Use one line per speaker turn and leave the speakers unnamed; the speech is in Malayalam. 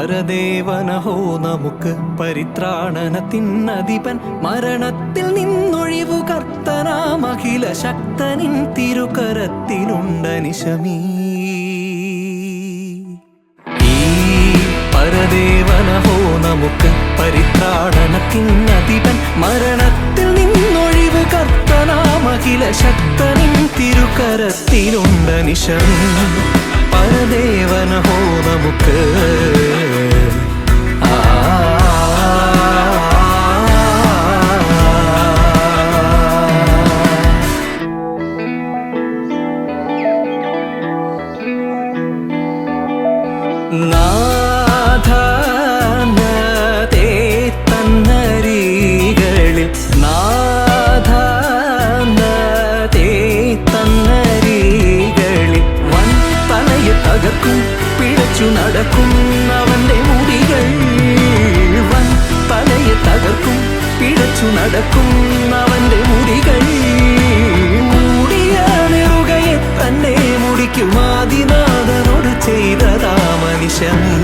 പരദേവനഹോ നമുക്ക് പരിത്രാണനത്തിനധിപൻ മരണത്തിൽ നിന്നൊഴിവു കർത്തനാമഖില ശക്തനിൻ തിരുകരത്തിലുണ്ടനിശമീ ഈ പരദേവനഹോ നമുക്ക് പരിത്രാണനത്തിനധിപൻ മരണത്തിൽ നിന്നൊഴിവ് കർത്തനാമഖില ശക്തനിൻ തിരുകരത്തിലുണ്ടനിശം പരദേവനഹോ നമുക്ക് തന്നരികളിൽ തന്നരികളിൽ നടക്കും അവന്റെ മുടികൾ. വൻ തലയെ തകർക്കും പിഴച്ചു നടക്കും അവന്റെ മുടികൾ. se amor.